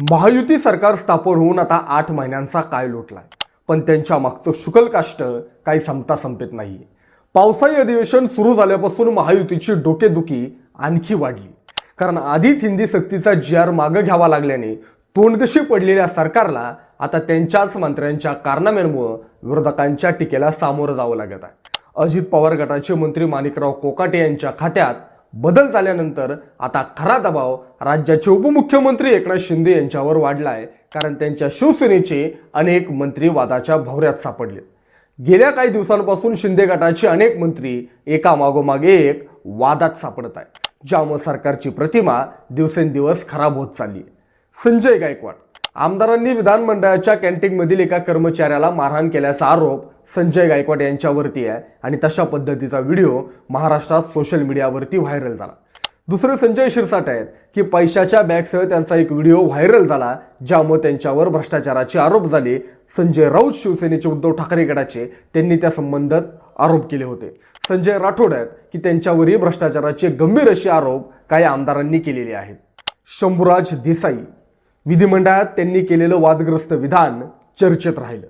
महायुती सरकार स्थापन होऊन आता आठ महिन्यांचा काय लोटलाय. पण त्यांच्या मागचं शुकल काष्ट काही संपता संपत नाहीये. पावसाळी अधिवेशन सुरू झाल्यापासून महायुतीची डोकेदुखी आणखी वाढली. कारण आधीच हिंदी सक्तीचा जी आर मागं घ्यावा लागल्याने तोंडकशी पडलेल्या सरकारला आता त्यांच्याच मंत्र्यांच्या कारनाम्यांमुळं विरोधकांच्या टीकेला सामोरं जावं लागत आहे. अजित पवार गटाचे मंत्री माणिकराव कोकाटे यांच्या खात्यात बदल झाल्यानंतर आता खरा दबाव राज्याचे उपमुख्यमंत्री एकनाथ शिंदे यांच्यावर वाढलाय कारण त्यांच्या शिवसेनेचे अनेक मंत्री वादाच्या भवऱ्यात सापडले. गेल्या काही दिवसांपासून शिंदे गटाचे अनेक मंत्री एका मागोमागे एक वादात सापडत आहे ज्यामुळे सरकारची प्रतिमा दिवसेंदिवस खराब होत चालली आहे. संजय गायकवाड आमदारांनी विधानमंडळाच्या कॅन्टीनमधील एका कर्मचाऱ्याला मारहाण केल्याचा आरोप संजय गायकवाड यांच्यावरती आहे आणि तशा पद्धतीचा व्हिडिओ महाराष्ट्रात सोशल मीडियावरती व्हायरल झाला. दुसरे संजय शिरसाट आहेत की पैशाच्या बॅगसह त्यांचा एक व्हिडिओ व्हायरल झाला ज्यामुळे त्यांच्यावर भ्रष्टाचाराचे आरोप झाले. संजय राऊत शिवसेनेचे उद्धव ठाकरे गटाचे त्यांनी त्या संबंधात आरोप केले होते. संजय राठोड आहेत की त्यांच्यावरही भ्रष्टाचाराचे गंभीर असे आरोप काही आमदारांनी केलेले आहेत. शंभूराज देसाई विधिमंडळात त्यांनी केलेलं वादग्रस्त विधान चर्चेत राहिलं.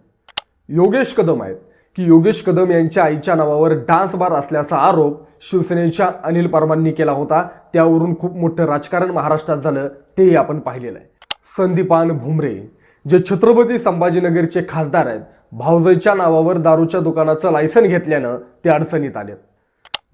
योगेश कदम आहेत. की योगेश कदम यांच्या आईच्या नावावर डान्स बार असल्याचा आरोप शिवसेनेच्या अनिल परमांनी केला होता. त्यावरून खूप मोठं राजकारण महाराष्ट्रात झालं तेही आपण पाहिलेलं आहे. संदीपान भुमरे जे छत्रपती संभाजीनगरचे खासदार आहेत भावजयच्या नावावर दारूच्या दुकानाचं लायसन घेतल्यानं ते अडचणीत आलेत.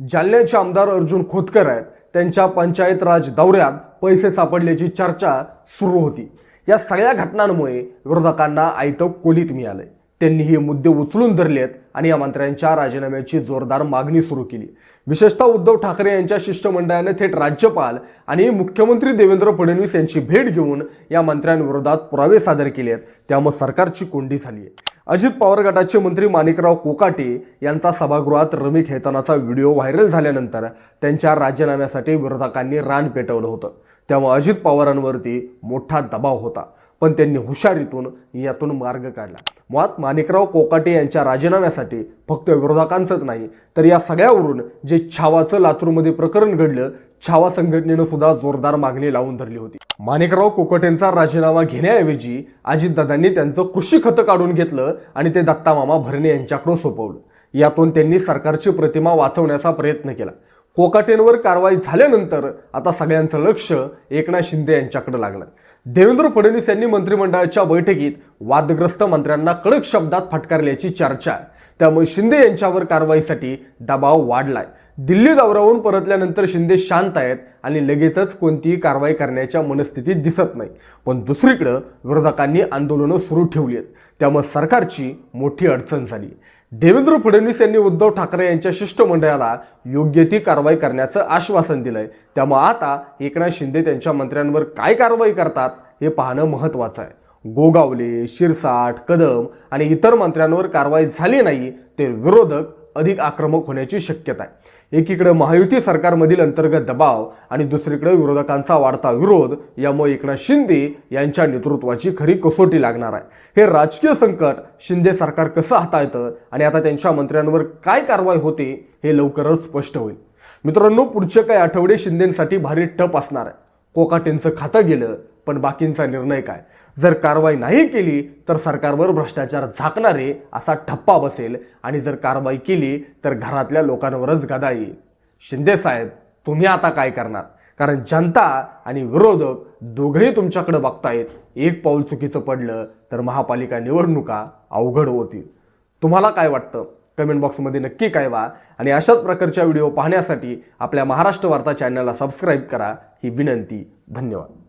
जालन्याचे आमदार अर्जुन खोतकर आहेत. त्यांच्या पंचायत राज दौऱ्यात पैसे सापडल्याची चर्चा सुरू होती. या सगळ्या घटनांमुळे विरोधकांना आयतं कोलीत मिळालंय. त्यांनी हे मुद्दे उचलून धरलेत आणि या मंत्र्यांच्या राजीनाम्याची जोरदार मागणी सुरू केली. विशेषतः उद्धव ठाकरे यांच्या शिष्टमंडळाने थेट राज्यपाल आणि मुख्यमंत्री देवेंद्र फडणवीस यांची भेट घेऊन या मंत्र्यांविरोधात पुरावे सादर केले आहेत त्यामुळे सरकारची कोंडी झाली आहे अजित पवार गटाचे मंत्री माणिकराव कोकाटे यांचा सभागृहात रमी खेळतानाचा व्हिडिओ व्हायरल झाल्यानंतर त्यांच्या राजीनाम्यासाठी विरोधकांनी रान पेटवलं होतं. त्यामुळे अजित पवारांवरती मोठा दबाव होता. पण त्यांनी हुशारीतून यातून मार्ग काढला. मुळात माणिकराव कोकाटे यांच्या राजीनाम्यासाठी फक्त विरोधकांचंच नाही तर या सगळ्यावरून जे छावाचं लातूरमध्ये प्रकरण घडलं छावा संघटनेनं सुद्धा जोरदार मागणी लावून धरली होती. माणिकराव कोकटेंचा राजीनामा घेण्याऐवजी अजितदादांनी त्यांचं कृषी खतं काढून घेतलं आणि ते दत्तामामा भरणे यांच्याकडून सोपवलं. यातून त्यांनी सरकारची प्रतिमा वाचवण्याचा प्रयत्न केला. कोकाटेंवर कारवाई झाल्यानंतर आता सगळ्यांचं लक्ष एकनाथ शिंदे यांच्याकडे लागलं. देवेंद्र फडणवीस यांनी मंत्रिमंडळाच्या बैठकीत वादग्रस्त मंत्र्यांना कडक शब्दात फटकारल्याची चर्चा. आहे त्यामुळे शिंदे यांच्यावर कारवाईसाठी दबाव वाढलाय. दिल्ली दौऱ्यावरून परतल्यानंतर शिंदे शांत आहेत आणि लगेचच कोणतीही कारवाई करण्याच्या मनस्थितीत दिसत नाही. पण दुसरीकडं विरोधकांनी आंदोलनं सुरू ठेवली आहेत. त्यामुळे सरकारची मोठी अडचण झाली. देवेंद्र फडणवीस यांनी उद्धव ठाकरे यांच्या शिष्टमंडळाला योग्य ती कारवाई करण्याचं आश्वासन दिलंय. त्यामुळे आता एकनाथ शिंदे त्यांच्या मंत्र्यांवर काय कारवाई करतात हे पाहणं महत्त्वाचं आहे. गोगावले शिरसाट कदम आणि इतर मंत्र्यांवर कारवाई झाली नाही ते विरोधक अधिक आक्रमक होण्याची शक्यता आहे. एकीकडे महायुती सरकारमधील अंतर्गत दबाव आणि दुसरीकडे विरोधकांचा वाढता विरोध यामुळे एकनाथ शिंदे यांच्या नेतृत्वाची खरी कसोटी लागणार आहे. हे राजकीय संकट शिंदे सरकार कसं हाताळतं आणि आता त्यांच्या मंत्र्यांवर काय कारवाई होते हे लवकरच स्पष्ट होईल. मित्रांनो पुढचे काही आठवडे शिंदेसाठी भारी टप असणार आहे. कोकाटेंचं खातं गेलं पण बाकींचा निर्णय काय? जर कारवाई नाही केली तर सरकारवर भ्रष्टाचार झाकणारे असा ठप्पा बसेल आणि जर कारवाई केली तर घरातल्या लोकांवरच गदा येईल शिंदे साहेब तुम्ही आता काय करणार? कारण जनता आणि विरोधक दोघंही तुमच्याकडे बघतायत. एक पाऊल चुकीचं पडलं तर महापालिका निवडणुका अवघड होतील. तुम्हाला काय वाटतं? कमेंट बॉक्समध्ये नक्की कळवा आणि अशाच प्रकारच्या व्हिडिओ पाहण्यासाठी आपल्या महाराष्ट्र वार्ता चॅनलला सबस्क्राईब करा. ही विनंती. धन्यवाद.